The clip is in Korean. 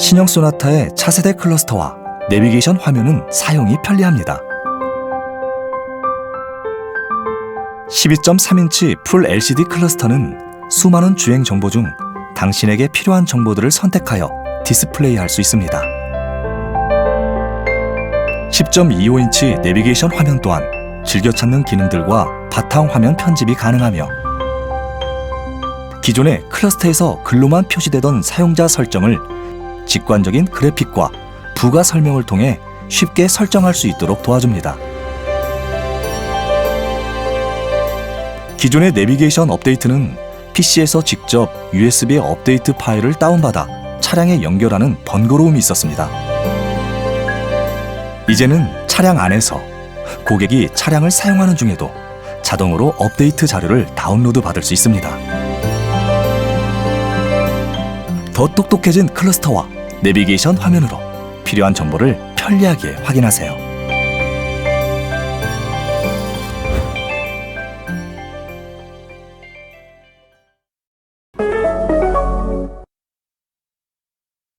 신형 소나타의 차세대 클러스터와 내비게이션 화면은 사용이 편리합니다. 12.3인치 풀 LCD 클러스터는 수많은 주행 정보 중 당신에게 필요한 정보들을 선택하여 디스플레이할 수 있습니다. 10.25인치 내비게이션 화면 또한 즐겨 찾는 기능들과 바탕 화면 편집이 가능하며 기존의 클러스터에서 글로만 표시되던 사용자 설정을 직관적인 그래픽과 부가 설명을 통해 쉽게 설정할 수 있도록 도와줍니다. 기존의 내비게이션 업데이트는 PC에서 직접 USB 업데이트 파일을 다운받아 차량에 연결하는 번거로움이 있었습니다. 이제는 차량 안에서 고객이 차량을 사용하는 중에도 자동으로 업데이트 자료를 다운로드 받을 수 있습니다. 더 똑똑해진 클러스터와 내비게이션 화면으로 필요한 정보를 편리하게 확인하세요.